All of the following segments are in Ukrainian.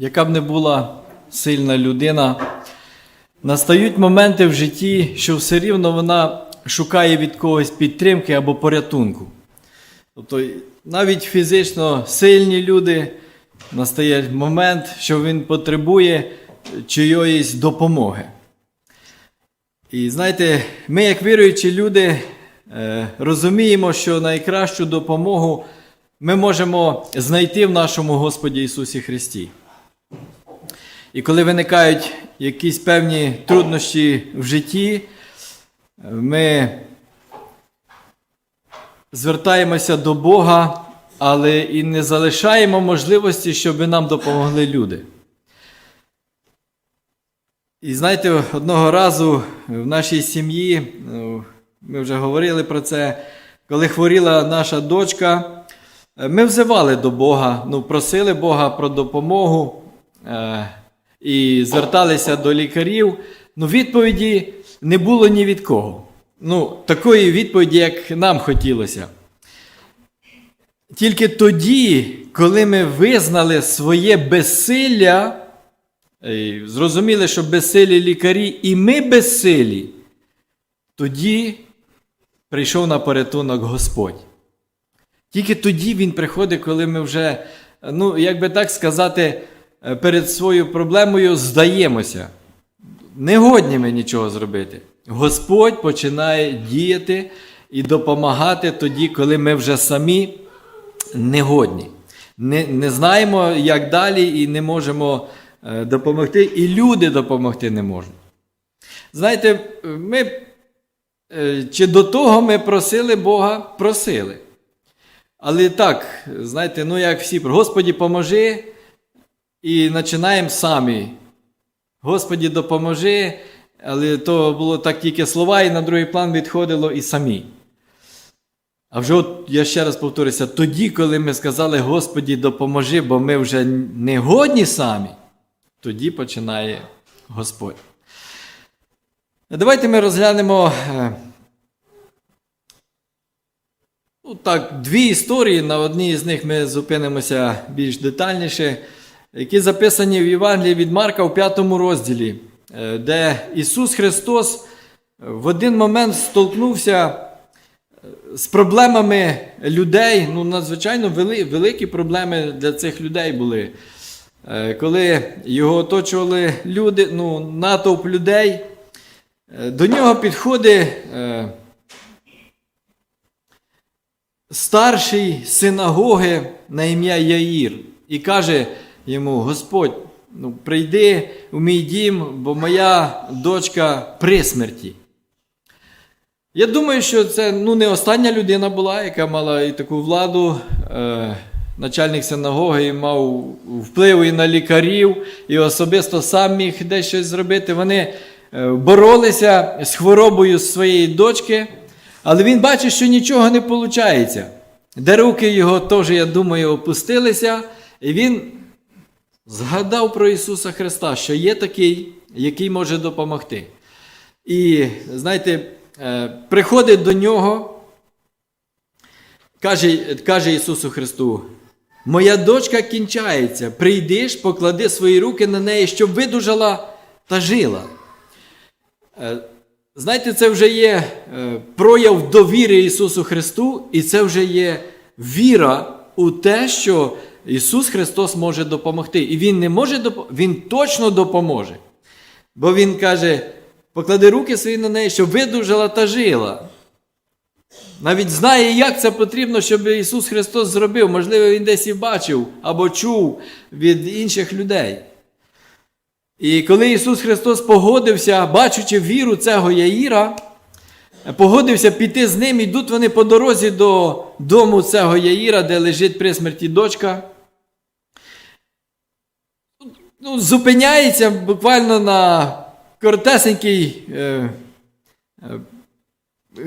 яка б не була сильна людина, настають моменти в житті, що все рівно вона шукає від когось підтримки або порятунку. Тобто навіть фізично сильні люди настає момент, що він потребує чиyoїсь допомоги. І знаєте, ми, як віруючі люди, е, розуміємо, що найкращу допомогу ми можемо знайти в нашому Господі Ісусі Христі. І коли виникають якісь певні труднощі в житті, ми звертаємося до Бога, але і не залишаємо можливості, щоб нам допомогли люди. І знаєте, одного разу в нашій сім'ї, ну, ми вже говорили про це, коли хворіла наша дочка, ми взивали до Бога, ну, просили Бога про допомогу е, і зверталися до лікарів. Ну, відповіді не було ні від кого. Ну, такої відповіді, як нам хотілося. Тільки тоді, коли ми визнали своє безсилля, і зрозуміли, що безсилі лікарі, і ми безсилі, тоді прийшов на порятунок Господь. Тільки тоді Він приходить, коли ми вже, ну, як би так сказати, е, перед своєю проблемою здаємося. Не годні ми нічого зробити. Господь починає діяти і допомагати тоді, коли ми вже самі негодні. Не, не знаємо, як далі, і не можемо е, допомогти, і люди допомогти не можуть. Знаєте, ми, е, чи до того ми просили Бога, просили. Але так, знаєте, ну як всі, Господі, поможи, і починаємо самі. Господі, допоможи, але то було так тільки слова, і на другий план відходило і самі. А вже от я ще раз повторюся, тоді, коли ми сказали, Господі, допоможи, бо ми вже не годні самі, тоді починає Господь. Давайте ми розглянемо е, ну, так, дві історії. На одній з них ми зупинимося більш детальніше, які записані в Євангелії від Марка у п'ятому розділі, е, де Ісус Христос в один момент столкнувся з проблемами людей, ну, надзвичайно вели, великі проблеми для цих людей були. Е, Коли його оточували люди, ну, натовп людей, е, до нього підходить е, старший синагоги на ім'я Яїр і каже йому: Господь, ну, прийди у мій дім, бо моя дочка при смерті. Я думаю, що це ну, не остання людина була, яка мала і таку владу. Е, начальник синагоги мав вплив і на лікарів, і особисто сам міг десь щось зробити. Вони е, боролися з хворобою своєї дочки, але він бачить, що нічого не виходить. Де руки його теж, я думаю, опустилися, і він згадав про Ісуса Христа, що є такий, який може допомогти. І знаєте, е, приходить до нього, каже, каже Ісусу Христу: Моя дочка кінчається, прийдиш, поклади свої руки на неї, щоб видужала та жила. Е, Знаєте, це вже є е, прояв довіри Ісусу Христу, і це вже є віра у те, що Ісус Христос може допомогти. І Він не може допомогти, Він точно допоможе. Бо Він каже: поклади руки свої на неї, щоб видужала та жила. Навіть знає, як це потрібно, щоб Ісус Христос зробив. Можливо, Він десь і бачив або чув від інших людей. І коли Ісус Христос погодився, бачучи віру цього Яїра, погодився піти з ним, ідуть вони по дорозі до дому цього Яїра, де лежить при смерті дочка. Ну, Зупиняється буквально на коротесенький е, е,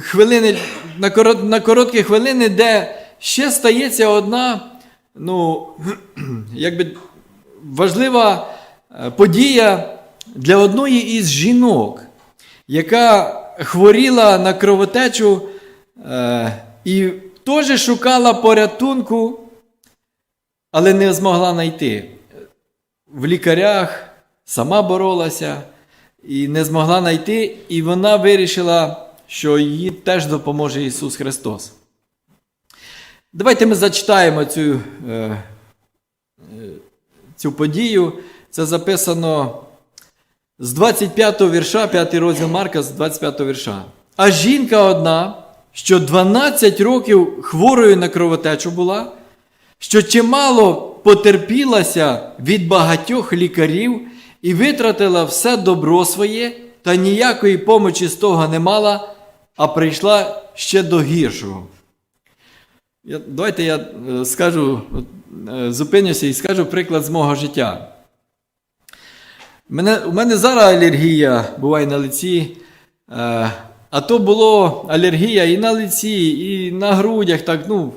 хвилини, на, корот, на короткі хвилини, де ще стається одна, ну, якби важлива е, подія для одної із жінок, яка хворіла на кровотечу е, і теж шукала порятунку, але не змогла знайти. В лікарях, сама боролася і не змогла знайти, і вона вирішила, що їй теж допоможе Ісус Христос. Давайте ми зачитаємо цю, е, е, цю подію. Це записано з 25 вірша, 5 розділ Марка, з 25 вірша. А жінка одна, що 12 років хворою на кровотечу була, що чимало потерпілася від багатьох лікарів і витратила все добро своє, та ніякої помочі з того не мала, а прийшла ще до гіршого. Я, давайте я е, скажу, е, зупинюся і скажу приклад з мого життя. Мене, у мене зараз алергія буває на лиці. Е, а то було алергія і на лиці, і на грудях. Так, ну,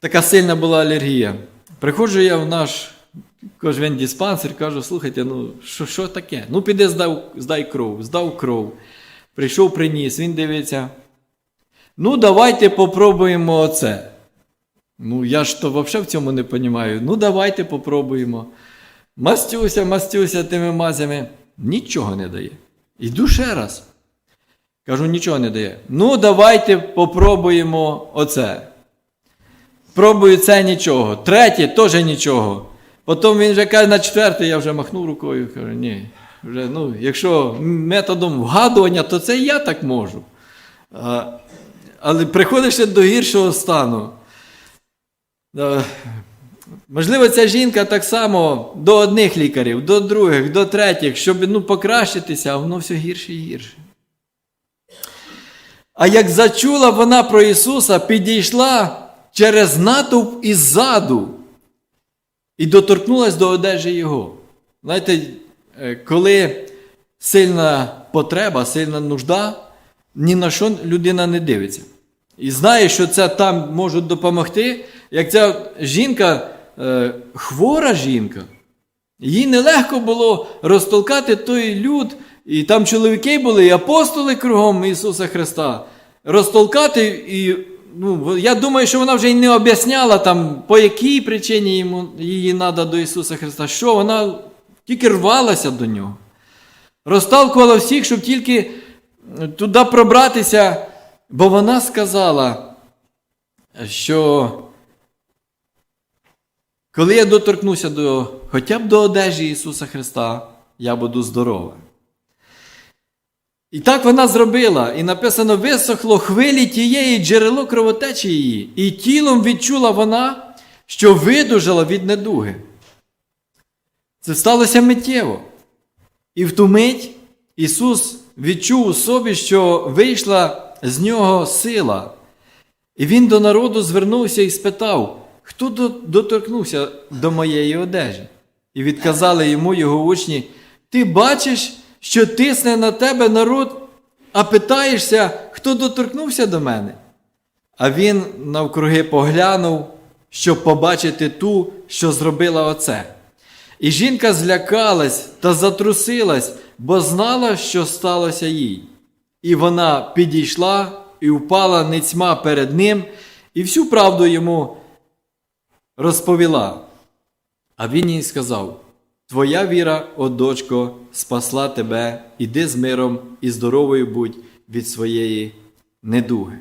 така сильна була алергія. Приходжу я в наш кожен диспансер, кажу, слухайте, ну що, що таке? Ну, піди здав, здай кров, здав кров. Прийшов, приніс, він дивиться. Ну, давайте попробуємо оце. Ну, я ж то взагалі в цьому не розумію. Ну, давайте попробуємо. Мастюся, мастюся тими мазями. Нічого не дає. Іду ще раз. Кажу, нічого не дає. Ну, давайте попробуємо оце. Пробую це нічого. Третє теж нічого. Потім він вже каже, на четверте я вже махнув рукою. Кажу, ні. Вже, ну, якщо методом вгадування, то це я так можу. А, але приходиш до гіршого стану. Е, Можливо, ця жінка так само до одних лікарів, до других, до третіх, щоб ну, покращитися, а воно все гірше і гірше. А як зачула вона про Ісуса, підійшла через натовп іззаду і доторкнулась до одежі Його. Знаєте, е, коли сильна потреба, сильна нужда, ні на що людина не дивиться. І знає, що це там можуть допомогти, як ця жінка, е, хвора жінка, їй нелегко було розтолкати той люд, і там чоловіки були, і апостоли кругом Ісуса Христа. Розтолкати, і ну, я думаю, що вона вже й не об'ясняла, там, по якій причині йому, її треба до Ісуса Христа. Що вона тільки рвалася до нього. Розталкувала всіх, щоб тільки туди пробратися, бо вона сказала, що коли я доторкнуся до хоча б до одежі Ісуса Христа, я буду здорова. І так вона зробила, і написано: висохло хвилі тієї джерело кровотечі її, і тілом відчула вона, що видужала від недуги. Це сталося миттєво. І в ту мить Ісус відчув у собі, що вийшла з нього сила. І Він до народу звернувся і спитав, хто доторкнувся до моєї одежі? І відказали йому його учні: Ти бачиш, що тисне на тебе народ, а питаєшся, хто доторкнувся до мене? А він навкруги поглянув, щоб побачити ту, що зробила оце. І жінка злякалась та затрусилась, бо знала, що сталося їй. І вона підійшла і впала ницьма перед ним, і всю правду йому розповіла. А він їй сказав: Твоя віра, о дочко, спасла тебе, іди з миром і здоровою будь від своєї недуги.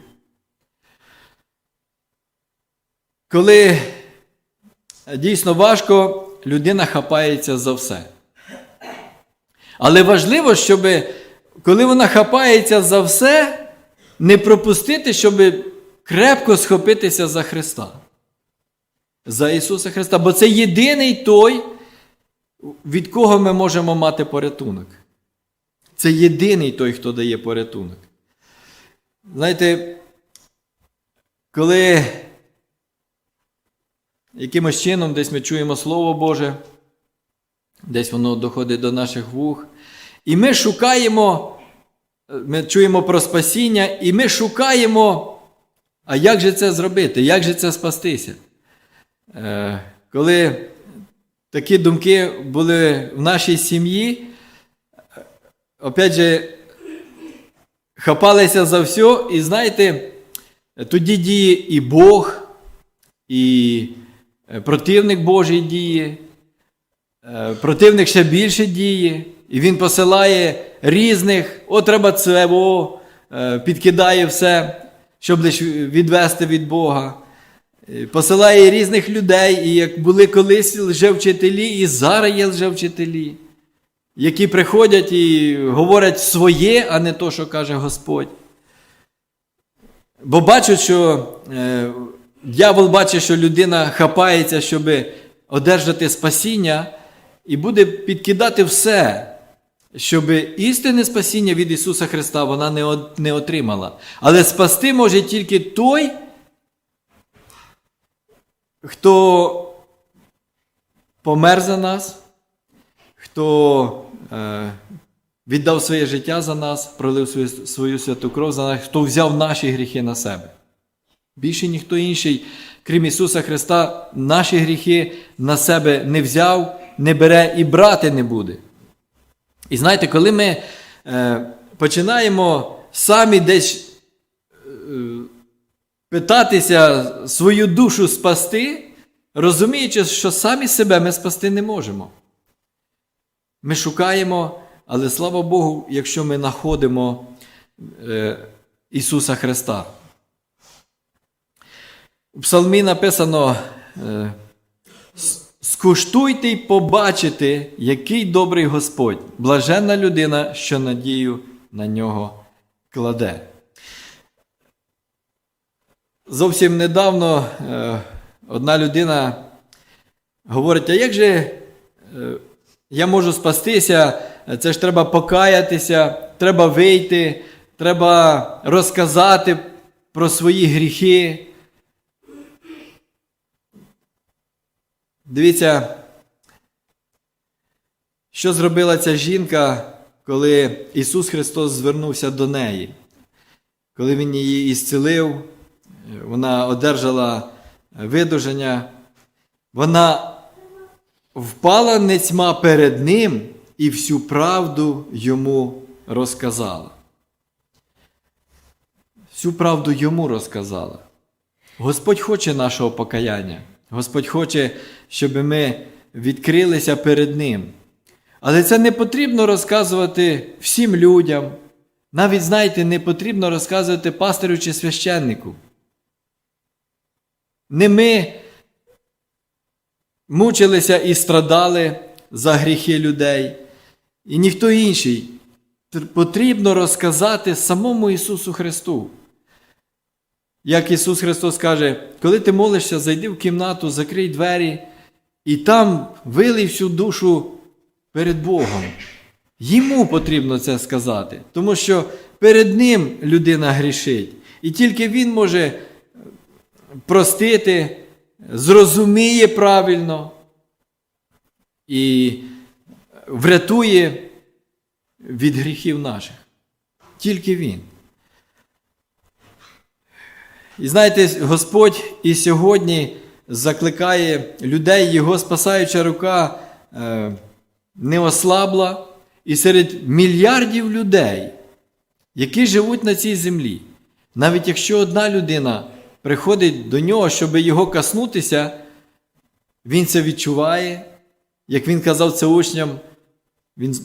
Коли дійсно важко, людина хапається за все. Але важливо, щоб коли вона хапається за все, не пропустити, щоб крепко схопитися за Христа. За Ісуса Христа. Бо це єдиний той, від кого ми можемо мати порятунок. Це єдиний той, хто дає порятунок. Знаєте, коли якимось чином десь ми чуємо Слово Боже, десь воно доходить до наших вух, і ми шукаємо, ми чуємо про спасіння, і ми шукаємо, а як же це зробити, як же це спастися? Е, коли такі думки були в нашій сім'ї, опять же, хапалися за все, і знаєте, тоді діє і Бог, і противник Божий діє. е, противник ще більше діє, і він посилає різних, о, треба це, е, підкидає все, щоб лише відвести від Бога. Е, Посилає різних людей, і як були колись лжевчителі, і зараз є лжевчителі, які приходять і говорять своє, а не то, що каже Господь. Бо бачать, що е, дьявол бачить, що людина хапається, щоб одержати спасіння, і буде підкидати все, щоб істинне спасіння від Ісуса Христа вона не, не отримала. Але спасти може тільки той, хто помер за нас, хто е, віддав своє життя за нас, пролив свою, свою святу кров за нас, хто взяв наші гріхи на себе. Більше ніхто інший, крім Ісуса Христа, наші гріхи на себе не взяв, не бере і брати не буде. І знаєте, коли ми е, починаємо самі десь е, питатися свою душу спасти, розуміючи, що самі себе ми спасти не можемо. Ми шукаємо, але слава Богу, якщо ми знаходимо е, Ісуса Христа. У Псалмі написано: е, скуштуйте й побачите, який добрий Господь, блаженна людина, що надію на нього кладе. Зовсім недавно е, одна людина говорить: а як же е, я можу спастися? Це ж треба покаятися, треба вийти, треба розказати про свої гріхи. Дивіться, що зробила ця жінка, коли Ісус Христос звернувся до неї. Коли Він її ісцелив, вона одержала видуження, вона впала нецьма перед Ним і всю правду йому розказала. Всю правду йому розказала. Господь хоче нашого покаяння. Господь хоче, щоб ми відкрилися перед Ним. Але це не потрібно розказувати всім людям. Навіть, знаєте, не потрібно розказувати пастирю чи священнику. Не ми мучилися і страдали за гріхи людей, і ніхто інший. Потрібно розказати самому Ісусу Христу. Як Ісус Христос каже, коли ти молишся, зайди в кімнату, закрий двері, і там вилий всю душу перед Богом. Йому потрібно це сказати, тому що перед Ним людина грішить. І тільки Він може простити, зрозуміє правильно і врятує від гріхів наших. Тільки Він. І знаєте, Господь і сьогодні закликає людей, Його спасаюча рука е, не ослабла, і серед мільярдів людей, які живуть на цій землі, навіть якщо одна людина приходить до нього, щоб його каснутися, він це відчуває, як він казав це учням, він,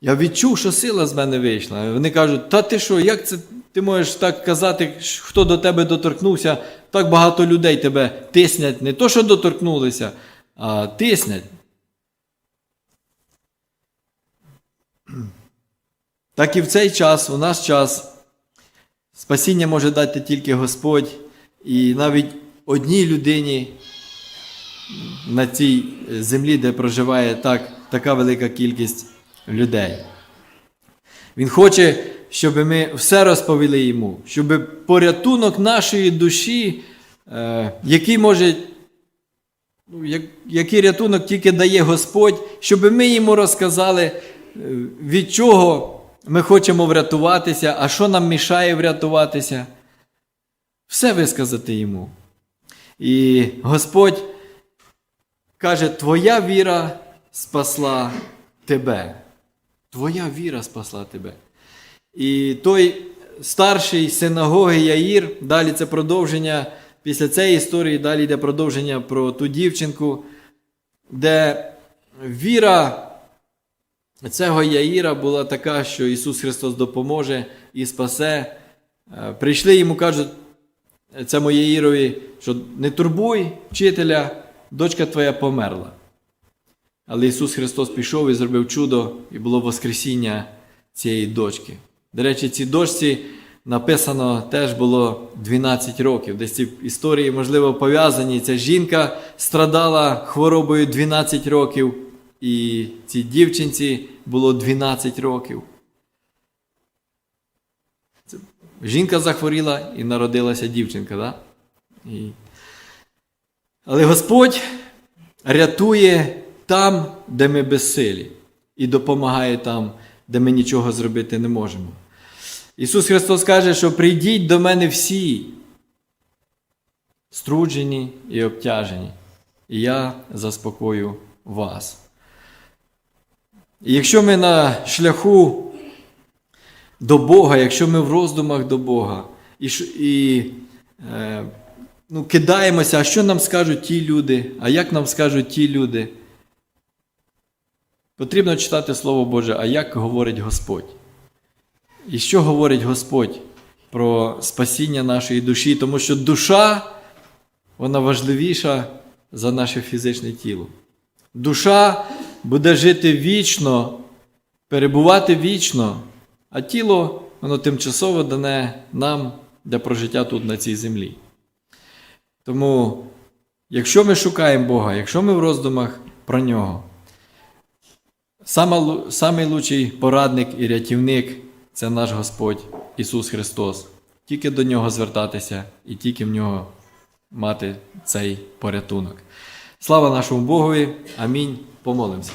я відчув, що сила з мене вийшла. Вони кажуть, та ти що, як це ти можеш так казати, хто до тебе доторкнувся, так багато людей тебе тиснять, не то, що доторкнулися, а тиснять. Так і в цей час, у наш час, спасіння може дати тільки Господь, і навіть одній людині на цій землі, де проживає так, така велика кількість людей. Він хоче, щоб ми все розповіли йому, щоб порятунок нашої душі, е, який може, ну, як- який рятунок тільки дає Господь, щоб ми йому розказали, е, від чого ми хочемо врятуватися, а що нам мішає врятуватися. Все висказати йому. І Господь каже, твоя віра спасла тебе. Твоя віра спасла тебе. І той старший синагоги Яїр, далі це продовження, після цієї історії далі йде продовження про ту дівчинку, де віра цього Яїра була така, що Ісус Христос допоможе і спасе. Е, Прийшли йому, кажуть, цьому Яїрові, що не турбуй вчителя, дочка твоя померла. Але Ісус Христос пішов і зробив чудо, і було Воскресіння цієї дочки. До речі, цій дочці написано теж було 12 років. Десь ці історії, можливо, пов'язані. Ця жінка страдала хворобою 12 років, і цій дівчинці було 12 років. Це- Жінка захворіла і народилася дівчинка. Да? І... Але Господь рятує там, де ми безсилі, і допомагає там, де ми нічого зробити не можемо. Ісус Христос каже, що прийдіть до мене всі, струджені і обтяжені, і я заспокою вас. І якщо ми на шляху до Бога, якщо ми в роздумах до Бога, і, і е, ну, кидаємося, а що нам скажуть ті люди, а як нам скажуть ті люди? Потрібно читати Слово Боже, а як говорить Господь? І що говорить Господь про спасіння нашої душі? Тому що душа, вона важливіша за наше фізичне тіло. Душа буде жити вічно, перебувати вічно, а тіло, воно тимчасово дане нам для прожиття тут на цій землі. Тому, якщо ми шукаємо Бога, якщо ми в роздумах про нього, сама самий лучший порадник і рятівник це наш Господь Ісус Христос. Тільки до нього звертатися і тільки в нього мати цей порятунок. Слава нашому Богові. Амінь. Помолимося.